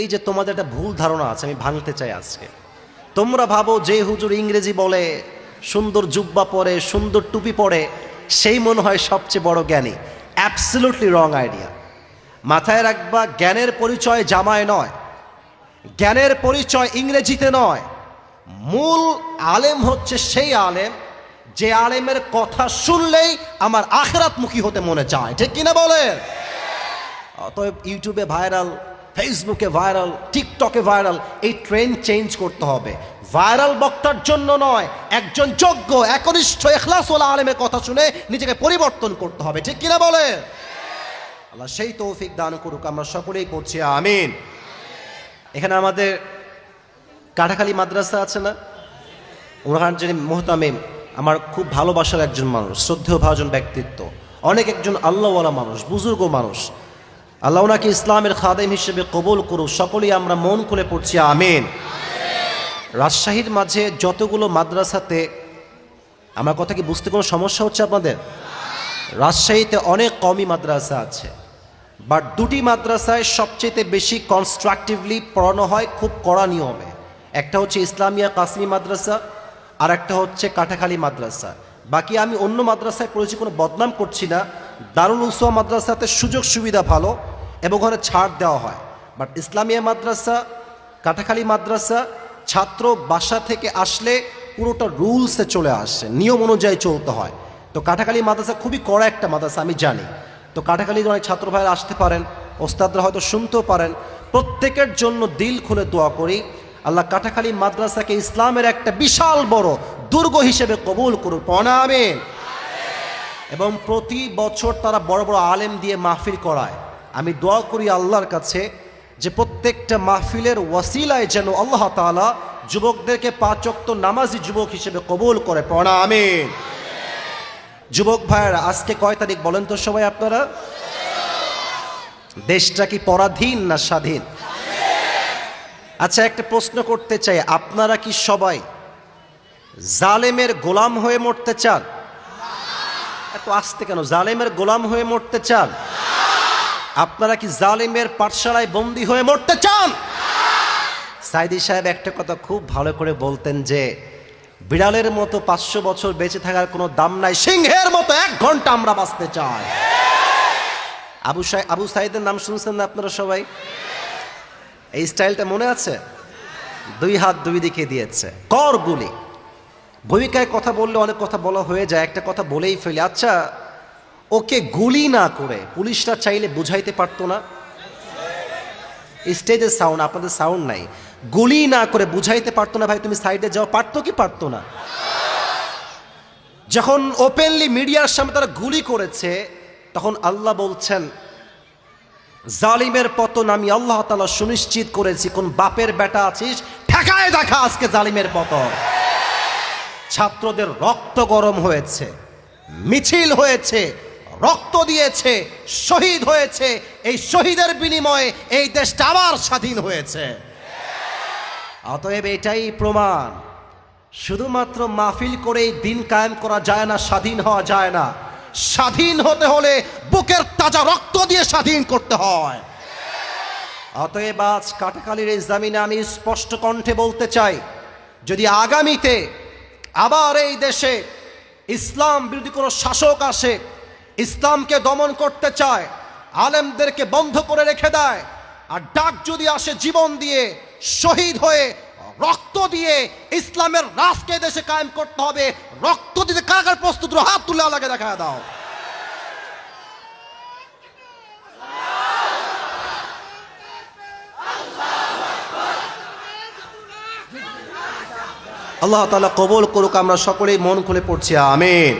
এই যে তোমাদের একটা ভুল ধারণা আছে, আমি ভাঙতে চাই আজকে। তোমরা ভাবো যে হুজুর ইংরেজি বলে, সুন্দর জুব্বা পরে, সুন্দর টুপি পরে, সেই মনে হয় সবচেয়ে বড় জ্ঞানী। অ্যাবসলুটলি রং আইডিয়া মাথায় রাখবা, জ্ঞানের পরিচয় জামায় নয়। জ্ঞানের পরিচয় ইংরেজিতে নয়। মূল আলেম হচ্ছে সেই আলেম, যে আলেমের কথা শুনলেই আমার আখরাতমুখী হতে মনে চায়। ঠিক কিনা বলে অতএব ইউটিউবে ভাইরাল ফেসবুকে ভাইরাল টিকটকে ভাইরাল এই ট্রেন্ড চেঞ্জ করতে হবে। ভাইরাল বক্তার জন্য নয়, একজন যোগ্য, একনিষ্ঠ, এখলাসওয়ালা আলেমের কথা শুনে নিজেকে পরিবর্তন করতে হবে। ঠিক কিনা বলে? আল্লাহ সেই তৌফিক দান করুক, আমরা সকলেই করছি, আমিন। এখানে আমাদের কাটাখালী মাদ্রাসা আছে না? ওনার যিনি মোহতামিম, আমার খুব ভালোবাসার একজন মানুষ, শ্রদ্ধেয় ভাজন ব্যক্তিত্ব। অনেক একজন আল্লাহওয়ালা মানুষ, বুজুর্গ মানুষ। আল্লাহ ওনাকে ইসলামের খাদেম হিসেবে কবুল করুক। সকলেই আমরা মন খুলে পড়ছি, আমিন। রাজশাহীর মাঝে যতগুলো মাদ্রাসাতে, আমার কথা কি বুঝতে কোনো সমস্যা হচ্ছে আপনাদের? রাজশাহীতে অনেক কমই মাদ্রাসা আছে। বাট দুটি মাদ্রাসায় সবচেয়ে বেশি কনস্ট্রাকটিভলি পড়ানো হয় খুব কড়া নিয়মে। একটা হচ্ছে ইসলামিয়া কাসমি মাদ্রাসা আর একটা হচ্ছে কাটাখালী মাদ্রাসা। বাকি আমি অন্য মাদ্রাসায় পড়েছি, কোনো বদনাম করছি না। দারুল উসোয়া মাদ্রাসাতে সুযোগ সুবিধা ভালো এবং ওখানে ছাড় দেওয়া হয়। বাট ইসলামিয়া মাদ্রাসা কাটাখালী মাদ্রাসা, ছাত্র বাসা থেকে আসলে পুরোটা রুলসে চলে আসে, নিয়ম অনুযায়ী চলতে হয়। তো কাটাখালী মাদ্রাসা খুবই কড়া একটা মাদ্রাসা, আমি জানি। তো কাটাখালীর অনেক ছাত্র ভাইরা আসতে পারেন, ওস্তাদরা হয়তো শুনতেও পারেন। প্রত্যেকের জন্য দিল খুলে দোয়া করি, আল্লাহ কাটাখালী মাদ্রাসাকে ইসলামের একটা বিশাল বড় দুর্গ হিসেবে কবুল করুন প্রণামেন এবং প্রতি বছর তারা বড় বড় আলেম দিয়ে মাহফিল করায়। আমি দোয়া করি আল্লাহর কাছে যে প্রত্যেকটা মাহফিলের ওয়াসিলায় যেন আল্লাহ তাআলা যুবকদেরকে পাচক্ত নামাজি যুবক হিসেবে কবুল করে। প্রণামেন যুবক ভাইয়েরা, আজকে কয় তারিখ বলেন তো সবাই আপনারা? দেশটা কি পরাধীন না স্বাধীন? আচ্ছা একটা প্রশ্ন করতে চাই, আপনারা কি সবাই জালেমের গোলাম হয়ে মরতে চান? এত আসতে কেন? জালেমের গোলাম হয়ে মরতে চান? আপনারা কি জালেমের পাঠশালায় বন্দী হয়ে মরতে চান? সাইদি সাহেব একটা কথা খুব ভালো করে বলতেন যে, বিড়ালের মতো পাঁচশো বছর বেঁচে থাকার কোনো দাম নাই, সিংহের মতো এক ঘণ্টা আমরা বাঁচতে চাই। আবু সাহেব আবু সাইদের নাম শুনছেন না আপনারা সবাই? এই স্টাইলটা মনে আছে? দুই হাত দুই দিকে দিয়েছে। কর গুলি। ভূমিকায় কথা বললে অনেক কথা বলা হয়ে যায়, একটা কথা বলেই ফেলে। আচ্ছা ওকে গুলি না করে পুলিশরা চাইলে বুঝাইতে পারতো না। স্টেজের সাউন্ড আপনাদের সাউন্ড নাই। গুলি না করে বুঝাইতে পারতো না, ভাই, তুমি সাইডে যাও, পারতো কি পারতো না? যখন ওপেনলি মিডিয়ার সামনে তারা গুলি করেছে, তখন আল্লাহ বলছেন, জালিমের পতন আমি আল্লাহ তালা সুনিশ্চিত করেছি, কোন বাপের বেটা আছিস, ঠেকায় দেখা আজকে জালিমের পতন। ছাত্রদের রক্ত গরম হয়েছে, মিছিল হয়েছে, রক্ত দিয়েছে, শহীদ হয়েছে। এই শহীদের বিনিময়ে এই দেশটা আবার স্বাধীন হয়েছে। অতএব এটাই প্রমাণ। শুধুমাত্র মাহফিল করেই দিন কায়েম করা যায় না, স্বাধীন হওয়া যায় না। স্বাধীন হতে হলে বুকের তাজা রক্ত দিয়ে স্বাধীন করতে হয়। অতএব আজ কাটাকালির এই জামিনে আমি স্পষ্ট কণ্ঠে বলতে চাই, যদি আগামীতে আবার এই দেশে ইসলাম বিরোধী কোনো শাসক আসে, ইসলামকে দমন করতে চায়, আলেমদেরকে বন্ধ করে রেখে দেয়, আর ডাক যদি আসে জীবন দিয়ে, শহীদ হয়ে, রক্ত দিয়ে ইসলামের রাজকে দেশে কায়েম করতে হবে, রক্ত দিতে কাকার প্রস্তুত হাত তুলে আলাকে দেখা দাও। আল্লাহ তালা কবল করুক আমরা সকলেই মন খুলে পড়ছি আমিন।